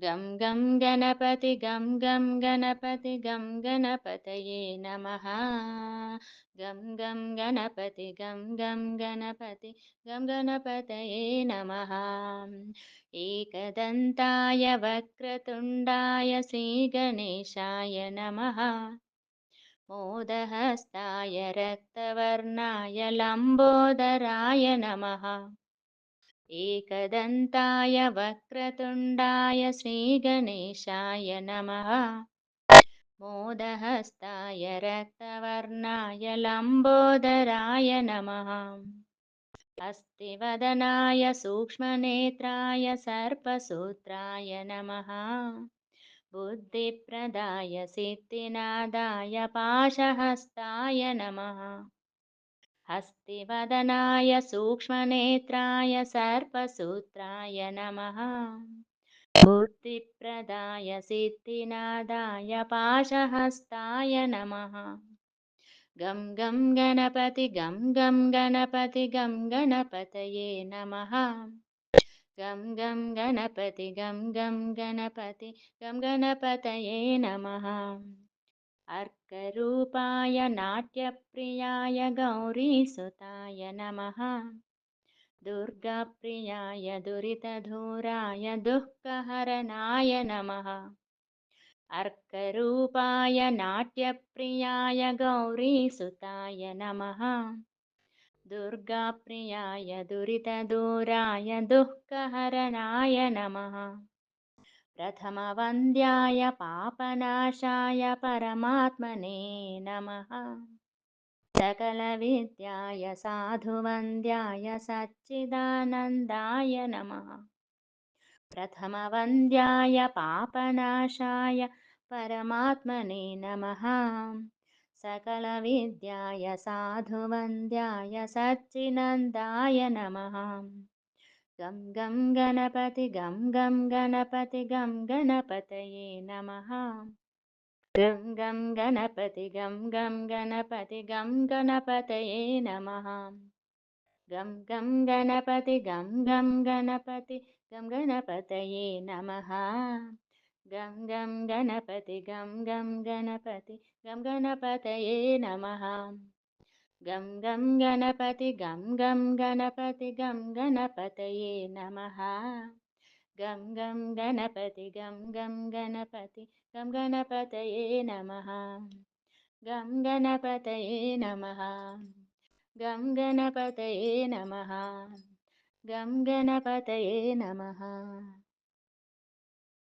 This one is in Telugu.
गं गं गणपति गं गं गणपति गं गणपतये नमः। गं गं गणपति गं गं गणपति गं गणपतये नमः। एकदन्ताय वक्रतुण्डाय श्रीगणेशाय नमः। मोदहस्ताय रक्तवर्णाय लम्बोदराय नमः। एकदन्ताय वक्रतुण्डाय श्रीगणेशाय नमः मोदहस्ताय रक्तवर्णाय लम्बोदराय नमः अस्तिवदनाय सूक्ष्मनेत्राय सर्पसूत्राय नमः बुद्धिप्रदाय सिद्धिनादाय पाशहस्ताय नमः हस्तिवदनाय सूक्ष्मनेत्राय सर्पसूत्राय नमः बुद्धिप्रदाय सिद्धिनादाय पाशहस्ताय नमः गं गं गणपति गं गं गणपति गं गणपतये नमः गं गं गणपति गं गं गणपति गं गणपतये नमः अर्करूपाय नाट्यप्रियाय गौरीसुताय नमः दुर्गाप्रियाय दुरितधूराय दुःखहरणाय नमः अर्करूपाय नाट्यप्रियाय गौरीसुताय नमः दुर्गाप्रियाय दुरितदूराय दुःखहरणाय नमः प्रथमवन्द्याय पापनाशाय परमात्मने नमः सकलविद्याय साधुवन्द्याय सच्चिदानन्दाय नमः प्रथमवन्द्याय पापनाशाय परमात्मने नमः सकलविद्याय साधुवन्द्याय सच्चिनन्दाय नमः గం గం గణపతి గం గం గణపతి గం గణపతయే నమ. గం గం గణపతి గం గం గణపతి గం గణపతయే నమ. గం గం గణపతి గం గం గణపతి గం గణపతయే నమ. గం గం గణపతి గం గం గణపతి గం గణపతయే నమ. గం గం గణపతి గం గం గణపతి గం గణపతయే నమ. గం గం గణపతి గం గం గణపతి గం గణపతయే నమ. గం గణపతయే నమ. గం గణపతయే నమ. గం గణపతయే నమ.